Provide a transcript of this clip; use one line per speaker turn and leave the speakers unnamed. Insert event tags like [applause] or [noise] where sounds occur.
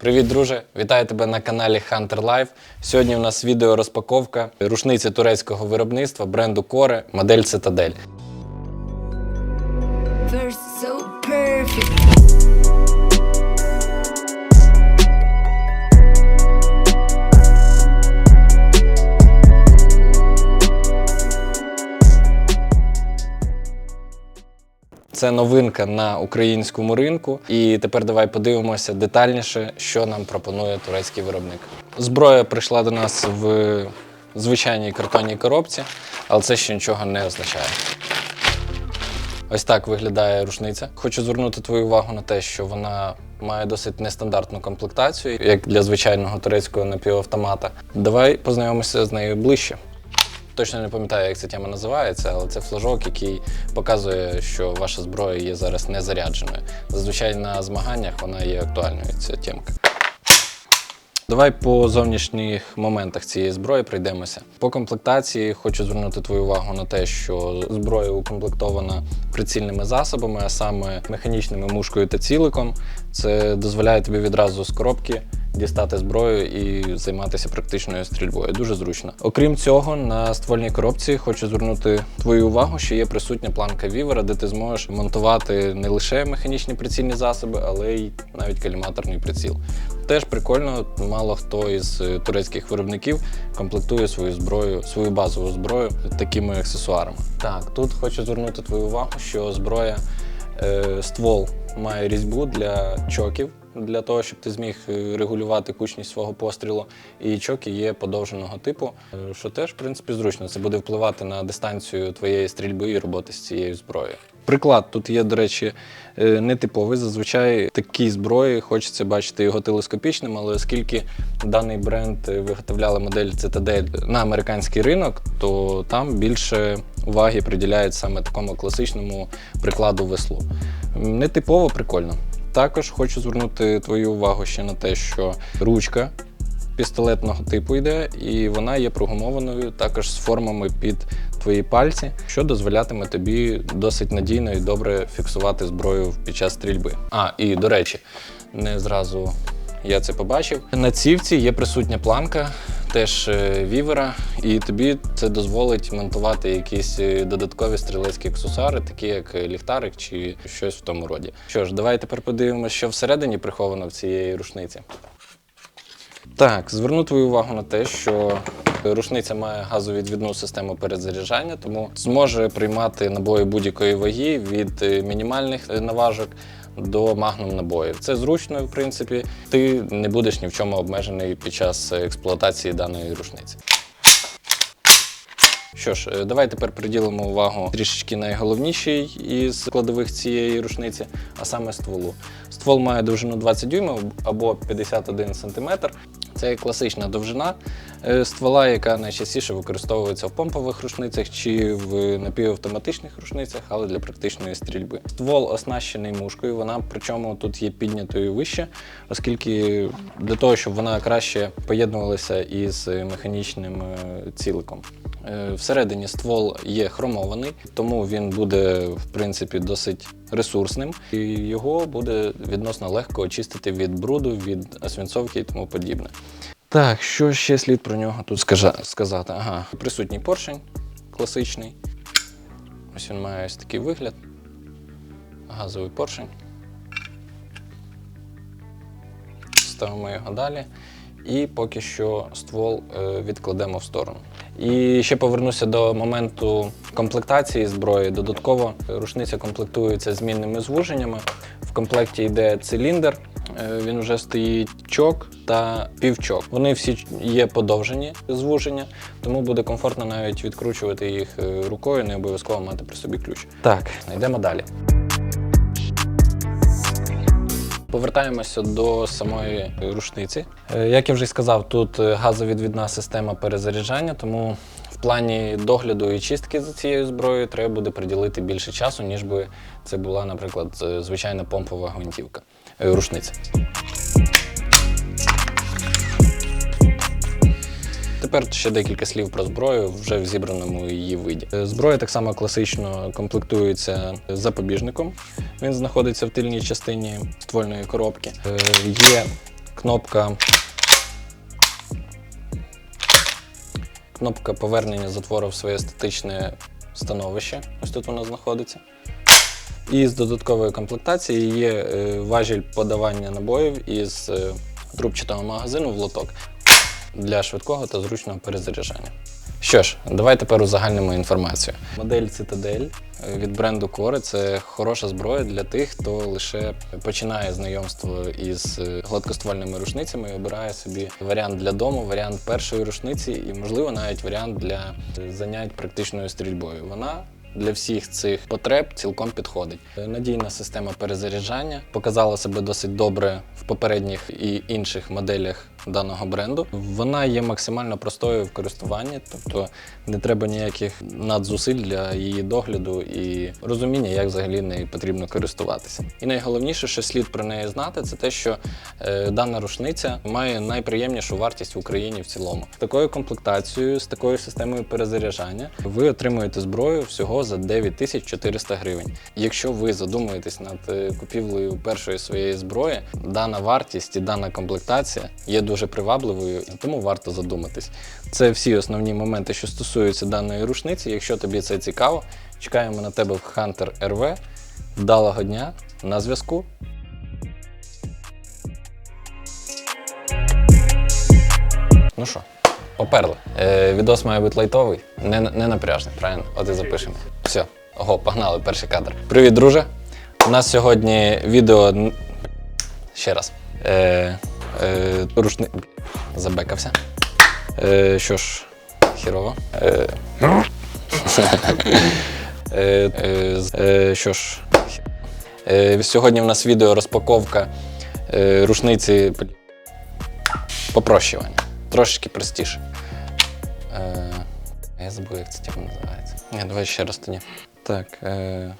Привіт, друже! Вітаю тебе на каналі Hunter Life. Сьогодні у нас відео розпаковка рушниці турецького виробництва бренду Core, модель Citadel. Це новинка на українському ринку. І тепер давай подивимося детальніше, що нам пропонує турецький виробник. Зброя прийшла до нас в звичайній картонній коробці, але це ще нічого не означає. Ось так виглядає рушниця. Хочу звернути твою увагу на те, що вона має досить нестандартну комплектацію, як для звичайного турецького напівавтомата. Давай познайомимося з нею ближче. Точно не пам'ятаю, як ця тема називається, але це флажок, який показує, що ваша зброя є зараз не зарядженою. Зазвичай на змаганнях вона є актуальною, ця темка. Давай по зовнішніх моментах цієї зброї пройдемося. По комплектації хочу звернути твою увагу на те, що зброя укомплектована прицільними засобами, а саме механічними мушкою та ціликом. Це дозволяє тобі відразу з коробки дістати зброю і займатися практичною стрільбою. Дуже зручно. Окрім цього, на ствольній коробці хочу звернути твою увагу, що є присутня планка вівера, де ти зможеш монтувати не лише механічні прицільні засоби, але й навіть каліматорний приціл. Теж прикольно, мало хто із е, турецьких виробників комплектує свою зброю, свою базову зброю такими аксесуарами. Так, тут хочу звернути твою увагу, що зброя е, ствол має різьбу для чоків, для того, щоб ти зміг е, регулювати кучність свого пострілу. І чоки є подовженого типу, е, що теж, в принципі, зручно. Це буде впливати на дистанцію твоєї стрільби і роботи з цією зброєю. Приклад тут є, до речі, е, нетиповий. Зазвичай такій зброї хочеться бачити його телескопічним, але оскільки даний бренд виготовляли модель Citadel на американський ринок, то там більше уваги приділяють саме такому класичному прикладу веслу. Нетипово прикольно. Також хочу звернути твою увагу ще на те, що ручка пістолетного типу йде, і вона є прогумованою також з формами під твої пальці, що дозволятиме тобі досить надійно і добре фіксувати зброю під час стрільби. А, і до речі, не зразу я це побачив. На цівці є присутня планка, теж е, вівера, і тобі це дозволить монтувати якісь е, додаткові стрілецькі аксесуари, такі як е, ліхтарик чи щось в тому роді. Що ж, давай тепер подивимося, що всередині приховано в цієї рушниці. Так, зверну твою увагу на те, що рушниця має газовідвідну систему перезаряджання, тому зможе приймати набої будь-якої ваги від мінімальних наважок до магнум набоїв. Це зручно, в принципі. Ти не будеш ні в чому обмежений під час експлуатації даної рушниці. Що ж, е, давай тепер приділимо увагу трішечки найголовнішій із складових цієї рушниці, а саме стволу. Ствол має довжину 20 дюймів або 51 см. Це класична довжина е, ствола, яка найчастіше використовується в помпових рушницях чи в напівавтоматичних рушницях, але для практичної стрільби. Ствол оснащений мушкою, вона причому тут є піднятою вище, оскільки для того, щоб вона краще поєднувалася із механічним е, ціликом. Е, Всередині ствол є хромований, тому він буде в принципі досить ресурсним, і його буде відносно легко очистити від бруду, від освінцовки і тому подібне. Так, що ще слід про нього тут сказати? Ага, присутній поршень класичний. Ось він має ось такий вигляд. Газовий поршень. Ставимо його далі. І поки що ствол е, відкладемо в сторону. І ще повернуся до моменту комплектації зброї. Додатково рушниця комплектується змінними звуженнями. В комплекті йде циліндр, е, він вже стоїть чок та півчок. Вони всі є подовжені звуження, тому буде комфортно навіть відкручувати їх е, рукою, не обов'язково мати при собі ключ. Так, йдемо далі. Повертаємося до самої рушниці. Е, Як я вже сказав, тут е, газовідвідна система перезаряджання, тому в плані догляду і чистки за цією зброєю треба буде приділити більше часу, ніж би це була, наприклад, звичайна помпова гвинтівка е, рушниця. Тепер ще декілька слів про зброю вже в зібраному її виді. Е, Зброя так само класично комплектується запобіжником. Він знаходиться в тильній частині ствольної коробки. Е, Є Кнопка. Кнопка повернення затвору в своє статичне становище. Ось тут вона знаходиться. І з додаткової комплектації є е, важіль подавання набоїв із трубчатого магазину в лоток для швидкого та зручного перезаряджання. Що ж, давай тепер узагальнимо інформацію. Модель Citadel е, від бренду Core – це хороша зброя для тих, хто лише починає знайомство із е, гладкоствольними рушницями і обирає собі варіант для дому, варіант першої рушниці і, можливо, навіть варіант для е, занять практичною стрільбою. Вона для всіх цих потреб цілком підходить. Надійна система перезаряджання показала себе досить добре в попередніх і інших моделях даного бренду. Вона є максимально простою в користуванні, тобто не треба ніяких надзусиль для її догляду і розуміння, як взагалі нею потрібно користуватися. І найголовніше, що слід про неї знати, це те, що е, дана рушниця має найприємнішу вартість в Україні в цілому. З такою комплектацією, з такою системою перезаряджання, ви отримуєте зброю всього за 9400 гривень. Якщо ви задумуєтесь над е, купівлею першої своєї зброї, дана вартість і дана комплектація є дуже привабливою, і тому варто задуматись. Це всі основні моменти, що стосуються даної рушниці. Якщо тобі це цікаво, чекаємо на тебе в Hunter RV. Вдалого дня на зв'язку. Ну що, поперли. Е, відос має бути лайтовий, не, не напряжний, правильно? От і запишемо. Все, ого, погнали, перший кадр. Привіт, друже. У нас сьогодні відео. Ще раз. Е, е, рушни... Забекався. Е, що ж, хірово. Е, [laughs] е, е, е, що ж, е, сьогодні в нас відео розпаковка е, рушниці попрощування. Трошечки простіше. Е, я забув, як це тема називається. Ні, давай ще раз тоді. Так. Е,